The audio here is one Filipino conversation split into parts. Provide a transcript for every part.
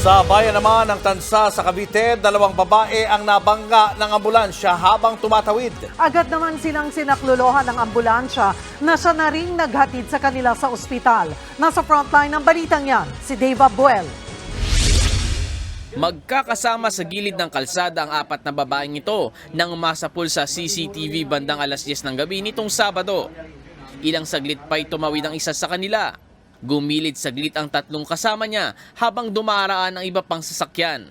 Sa bayan naman ng Tansa sa Cavite, dalawang babae ang nabangga ng ambulansya habang tumatawid. Agad naman silang sinakluluhan ng ambulansya na siya na rin naghatid sa kanila sa ospital. Nasa frontline ng balitang yan, si Dave Abuel. Magkakasama sa gilid ng kalsada ang apat na babaeng ito nang masapul sa CCTV bandang alas 10 ng gabi nitong Sabado. Ilang saglit pa'y tumawid ang isa sa kanila. Gumilid saglit ang tatlong kasama niya habang dumaraan ang iba pang sasakyan.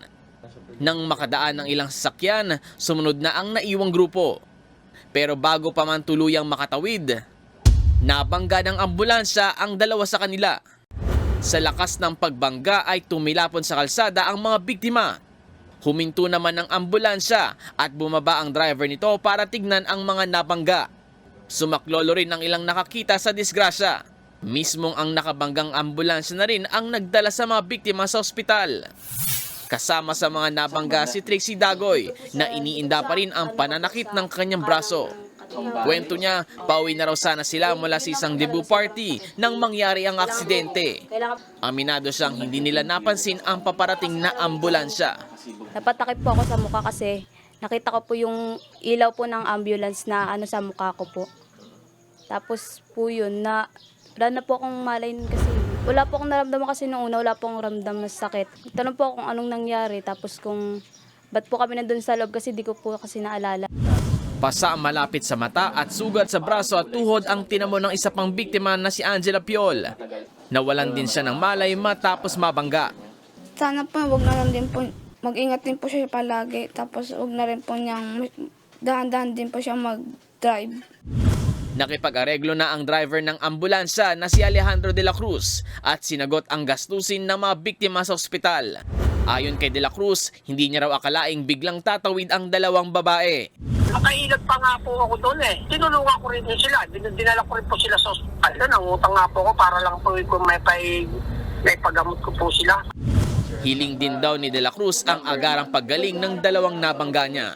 Nang makadaan ng ilang sasakyan, sumunod na ang naiwang grupo. Pero bago pa man tuluyang makatawid, nabangga ng ambulansya ang dalawa sa kanila. Sa lakas ng pagbangga ay tumilapon sa kalsada ang mga biktima. Huminto naman ang ambulansya at bumaba ang driver nito para tignan ang mga nabangga. Sumaklolo rin ang ilang nakakita sa disgrasya. Mismong ang nakabanggang ambulansya na rin ang nagdala sa mga biktima sa ospital. Kasama sa mga nabangga si Trixie Dagoy na iniinda pa rin ang pananakit ng kanyang braso. Kwento niya, pauwi na raw sana sila mula sa isang debut party nang mangyari ang aksidente. Aminado siyang hindi nila napansin ang paparating na ambulansya. Napatakip po ako sa mukha kasi nakita ko po yung ilaw po ng ambulance na ano sa mukha ko po. Tapos po yun na wala na po akong malay nun kasi wala po akong naramdaman kasi noong una wala po akong ramdam na sakit. Tanong po ako kung anong nangyari tapos kung ba't po kami nandun sa loob kasi di ko po kasi naalala. Pasa ang malapit sa mata at sugat sa braso at tuhod ang tinamo ng isa pang biktima na si Angela Piol. Nawalan din siya ng malay matapos mabangga. Sana po, wag na lang din po, mag-ingat din po siya palagi. Tapos wag na rin po niyang, dahan-dahan din po siya mag-drive. Nakipag-areglo na ang driver ng ambulansya na si Alejandro de la Cruz at sinagot ang gastusin ng mga biktima sa ospital. Ayon kay de la Cruz, hindi niya raw akalaing biglang tatawid ang dalawang babae. Nakailag pa nga po ako doon eh. Tinulungan ko rin sila. Din- Dinala ko rin po sila sa ospital. Nangutang nga po ako para lang po kung may, pay, may pagamot ko po sila. Hiling din daw ni De La Cruz ang agarang paggaling ng dalawang nabangga niya.